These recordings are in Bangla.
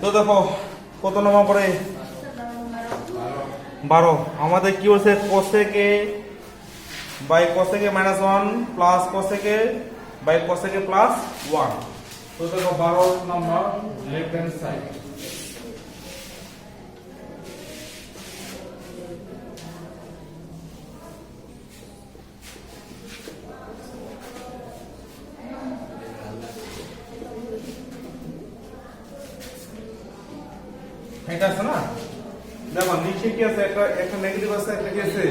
তো দেখো, কত নম্বর পরে বারো। আমাদের কি বলছে cosec by cosec minus one plus cosec by cosec plus one তো দেখো, বারো নম্বর লেফট হ্যান্ড সাইড এটা আছে না? দেখো নিচে কি আছে? একটা একটা নেগেটিভ আছে, একটা কি আছে?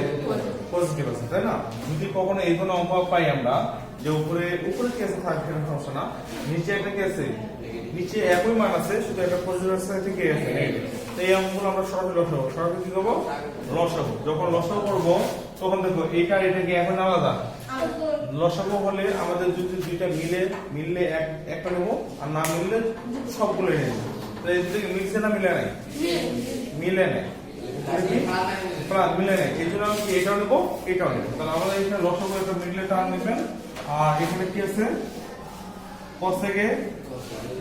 পজিটিভ আছে, তাই না? যদি কখনো এই ধরনের অঙ্ক পাই আমরা, যে উপরে উপরে কি আছে? থাকবে না সমস্যা না। নিচে একটা কি আছে? নিচে একই মান আছে, শুধু একটা পজিটিভ আছে, একটা কি আছে? তো এই অঙ্কগুলো আমরা সরাসরি লসাবো সরাসরি কি করব? লসাবো যখন লসাবো করব, তখন দেখো এইটা এটা কি এখন আলাদা? লসাগু হলে আমাদের যদি দুইটা মিলে মিললে এক একটা নেব, আর না মিললে সবগুলো নেব। তো এই দুটো মিলছে না মিলে নাই? মিলে নেই। প্লাস মিলে নেই। এই জন্য আমি এটাও নেব এটাও নেব। তাহলে আমাদের এখানে লসাগু একটা মিডলে টার্ম নেবেন। আর এখানে কি আছে? থেকে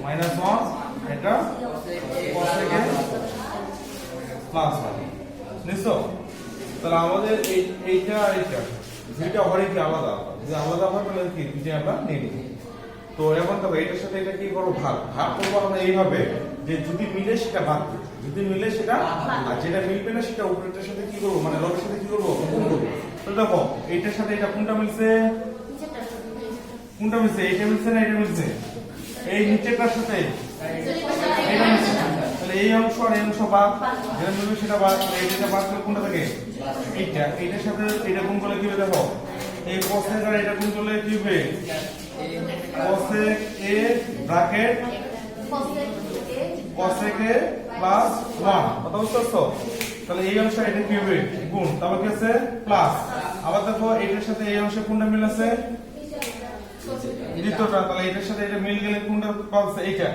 মাইনাস ওয়ান, এটা থেকে প্লাস ওয়ান। নিশ্চয়? তাহলে আমাদের এই, এইটা আর এইটা। দুইটা হরে কি আলাদা? যদি আলাদা হয় তাহলে কি? দুইটা আমরা নিয়ে নিব। তো এখন তবে এটার সাথে এটা কি করব ভাগ। ভাগ করব আমরা এইভাবে। যে যদি মিলে সেটা ভাগ করব যদি মিলে সেটা আর যেটা মিলবে না সেটা উপরেটার সাথে কি করব? মানে লগের সাথে কি করব? গুণ করব। তো দেখো এইটার সাথে এটা কোনটা মিলছে? কোনটা মিলছে? এইটা মিলছে না এটা মিলছে? এই নিচেরটার সাথে। এটা মিলছে। তাহলে এই অংশ আর এই অংশ বাদ। যেটা মিলবে সেটা বাদ। তাহলে এইটা বাদ করলে কোনটা থাকে? এইটা। এইটার সাথে এটা গুণ করলে কি হবে দেখো? এই কোসেক আর এটা গুণ করলে কি হবে? Cosec A bracket cosec A plus 1 কথা বুঝতে পারছ তাহলে এই অংশ এটা কি হবে? গুণ। তারপর কি আছে? প্লাস আবার দেখো এটার সাথে এই অংশে কোনটা মিল আছে? দ্বিতীয়টা। তাহলে এটার সাথে এটা মিল গেলে কোনটা পাচ্ছে এইটা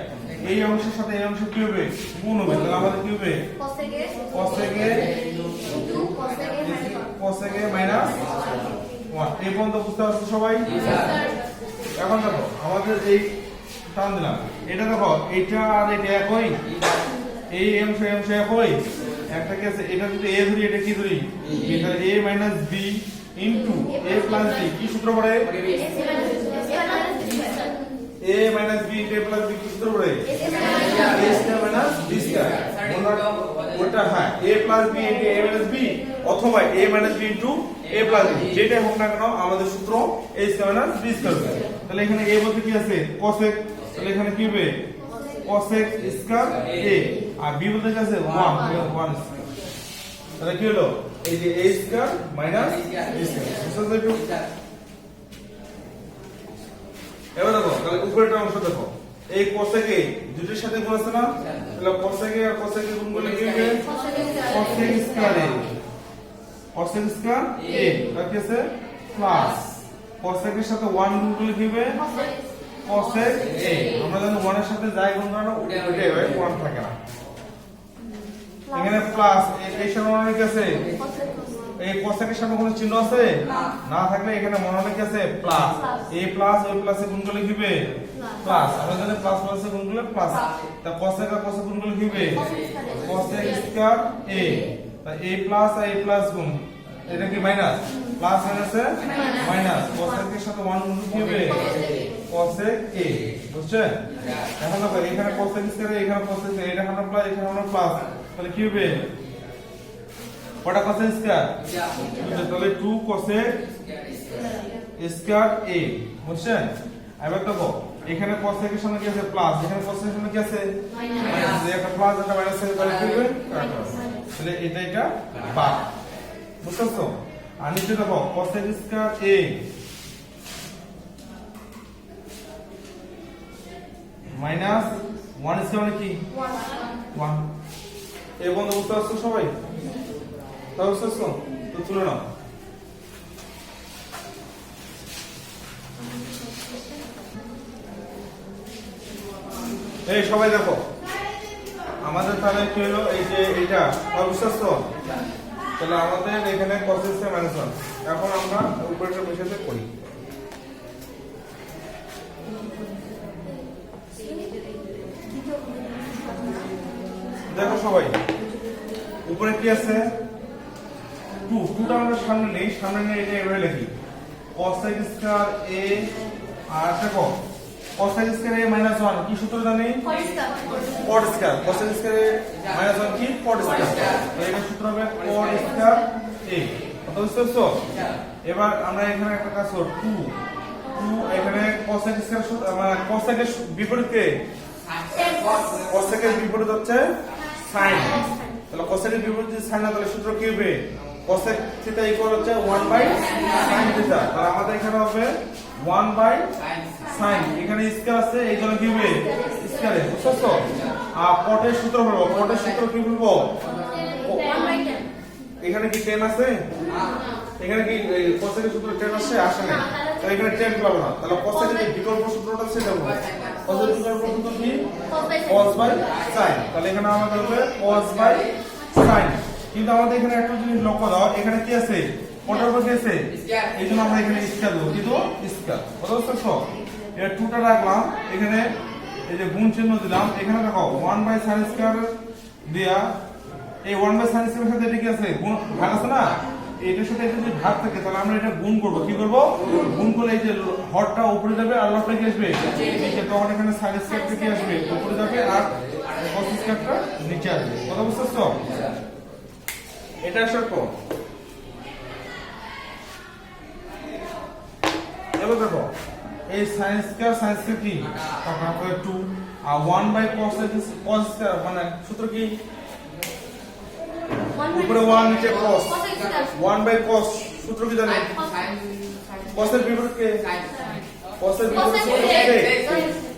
এই অংশের সাথে এই অংশ কি হবে? গুণ হবে। তাহলে আমাদের কি হবে? কোসেকে কোসেকে মাইনাস 1 এই পর্যন্ত বুঝতে পারছ সবাই? এখন দেখো আমাদের এই টান দিলাম। এটা দেখো, এটা আর এটা একই? এই অংশ এই অংশ একই? একটা কি আছে এটা যদি a ধরি, এটা কি ধরি? এটা a minus b into a plus b কি সূত্র পড়ে? A minus b into a plus b, কি সূত্র পড়ে? A square minus b square ওটা হ্যাঁ a plus b into a minus b অথবা a minus b into a plus b যেটা হোক না কেন, আমাদের সূত্র a square minus b square তাহলে এখানে a বলতে কি আছে? cosec তাহলে এখানে কি হবে? cosec স্কয়ার a আর b বলতে আছে 1 1 তাহলে কি হলো? এই যে a square minus b square বুঝতে পারছ এবার দেখো, তাহলে উপরের অংশ দেখো। এই কোসেকে দুটোর সাথে গুণ আছে না? তাহলে কোসেকে আর কোসেকে গুণ করলে কি হবে? Cosec square A cosec square A তার কি আছে? প্লাস কোসেকের সাথে 1 গুণ করলে কি হবে? কোসেক এ আমরা জানি 1 এর সাথে যাই গুণ করানো ওইটাই হয় 1 থাকে না। এখানে প্লাস এই সামনে অনেক এই কোসেকের সামনে কোনো চিহ্ন আছে? না থাকলে এখানে মনে অনেক আছে? প্লাস এ প্লাস ওই প্লাসে গুণ করলে কি প্লাস আমরা জানি প্লাস প্লাসে গুণ করলে প্লাস তা কোসেক আর কোসেক গুণ করলে কি কোসেক স্কয়ার এ তা এ প্লাস আর এ প্লাস গুণ। এটা কি মাইনাস প্লাস মাইনাসে মাইনাস কোসেকের সাথে 1 গুণ কোসেক বুঝছেন? এখন এটা আমরা প্লাস এখানে আমরা প্লাস তাহলে কি হবে? কটা কোসেক স্কয়ার তাহলে 2 কোসেক স্কয়ার এ বুঝছেন? এবার দেখো, এখানে কোসেকের সামনে কি আছে? প্লাস এখানে কোসেকের সামনে কি আছে? মাইনাস একটা প্লাস একটা মাইনাস আছে তাহলে কি হবে? তাহলে এটা এটা বাদ। বুঝছ আর নিচে দেখো cosec square A minus one square মানে কি? ওয়ান এই বন্ধু বুঝতে পারছ সবাই? তা বুঝতে পারছ তো তুলে নাও। এই সবাই দেখো। আমাদের তাহলে কি হলো? এই যে এটা পারছ? তাহলে আমাদের এখানে প্রসেস মাইনাস ওয়ান এখন আমরা উপরেটা মেশাতে করি দেখো সবাই, উপরে কি আছে? টু টুটা আমরা সামনে নেই, সামনে নিয়ে এটা এভাবে লিখি। cosec স্কয়ার a, আর দেখো cosec স্কয়ার a মাইনাস 1 কি সূত্র জানি? Cot square cosec square a minus 1 কি? Cot স্কয়ার তাহলে এটা সূত্র হবে cot স্কয়ার a কত বুঝতে পারছ? এবার আমরা এখানে একটা কাজ করব। 2 2 এখানে cosec স্কয়ার সূত্র মানে cosec এর বিপরীতে cosec এর বিপরীত হচ্ছে sin তাহলে এর বিপরীত sin না, তাহলে সূত্র কি হবে? cosec থিটা ইকুয়াল হচ্ছে 1 বাই সাইন থিটা তাহলে আমাদের এখানে হবে 1 বাই সাইন এখানে স্কয়ার আছে, এই জন্য কি হবে? স্কয়ারে বুঝছ? আর পটের সূত্র বলব। পটের সূত্র কি বলব? এখানে কি 10 আছে? এখানে কি এর সূত্র 10 আছে? আসে না তাহলে এখানে 10 পাবো না। তাহলে যে বিকল্প সূত্রটা সেটা বলব cosec বিকল্প সূত্র কি? cos বাই sin তাহলে এখানে আমাদের হবে cos বাই sin কিন্তু আমাদের এখানে একটা জিনিস লক্ষ্য দাও। এখানে কি আছে? কোটার উপর কি আছে। এই জন্য আমরা এখানে স্কয়ার দেবো। কিন্তু স্কয়ার কত বুঝছ এটা টুটা রাখলাম। এখানে এই যে গুণ চিহ্ন দিলাম। এখানে দেখো ওয়ান বাই sin স্কয়ার দেয়া এই 1 বাই sin স্কয়ারের সাথে এটা কি আছে? গুণ ভাগ আছে না? এটার সাথে এটা যদি ভাগ থাকে, তাহলে আমরা এটা গুণ করব। কি করব? গুণ করলে এই যে হরটা উপরে যাবে আর লবটা কি আসবে? নিচে। তখন এখানে sin স্কয়ারটা কি আসবে? উপরে যাবে আর cos স্কয়ারটা নিচে আসবে। কথা বুঝছ এটা শর্ত এবার দেখো, এই sin স্কয়ার sin স্কয়ার কি? আপনাদের 2 আর 1 বাই cos স্কয়ার মানে সূত্র কি? উপরে 1 নিচে cos 1 বাই cos সূত্র কি জানেন cos এর বিপরীত কে? Cos এর বিপরীত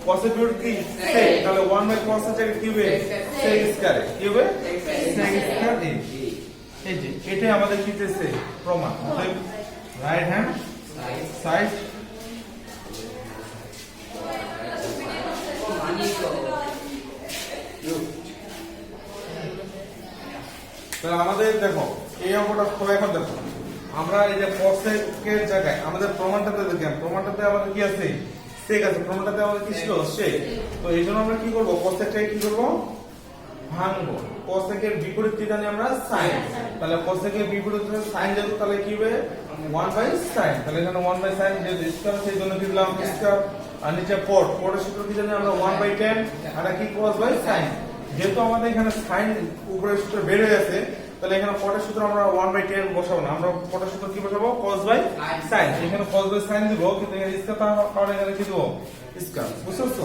cos এর বিপরীত কি? Sec তাহলে 1 বাই cos এর জায়গায় কি হবে sec স্কয়ার কি হবে? Sec স্কয়ার a এই যে এটাই আমাদের কি প্রমাণ। রাইট হ্যান্ড সাইড তাহলে আমাদের দেখো, এই অঙ্কটা খুব এখন দেখো। আমরা এই যে কোসেকের জায়গায় আমাদের প্রমাণটাতে দেখেন, প্রমাণটাতে আমাদের কি আছে? সেক আছে, প্রমাণটাতে আমাদের কি ছিল? সেক তো এই জন্য আমরা কি করব? কোসেকটাকে কি করব? ভাঙবো। কোসেকের বিপরীত কি জানি আমরা সাইন তাহলে কোসেকের বিপরীত সাইন যেহেতু, তাহলে কি হবে? 1 বাই সাইন তাহলে এখানে 1 বাই সাইন যেহেতু স্কয়ার সেই জন্য কি দিলাম? স্কয়ার আর নিচে কোড কোডের সূত্র কি জানি আমরা? 1 বাই 10 আর কি cos বাই সাইন যেহেতু আমাদের এখানে সাইন উপরের সূত্র বের হয়ে গেছে, তাহলে এখানে কোডের সূত্র আমরা ওয়ান বাই টেন বসাবো না। আমরা কোডের সূত্র কি বসাবো? কস বাই সাইন এখানে কস বাই সাইন দিব, কিন্তু এখানে স্কার তাহলে এখানে কি দিব। বুঝতে বুঝছ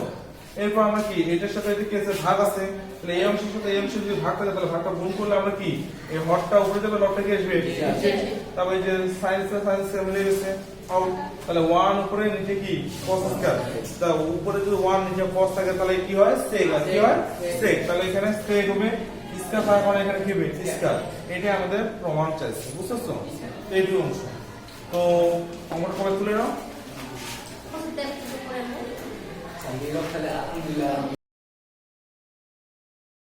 এরপর আমরা কি? এটার সাথে এদিকে আছে ভাগ আছে তাহলে এই অংশের সাথে এই অংশ যদি ভাগ থাকে তাহলে ভাগটা গুণ করলে আমরা কি? এই হরটা উপরে যাবে লবটা কি আসবে? তারপরে এই যে সাইন স্কয়ার সাইন স্কয়ার মিলে গেছে আউট তাহলে 1 উপরে নিচে কি? cos স্কয়ার তা উপরে যদি 1 নিচে cos থাকে তাহলে কি হয়? আর কি হয়? sec তাহলে এখানে sec হবে স্কয়ার থাকার কারণে এখানে কি হবে? স্কয়ার এটাই আমাদের প্রমাণ চাইছে বুঝছ এই দুই অংশ। তো আমরা কবে তুলে নাও। Ang hirap sa lalaki nila.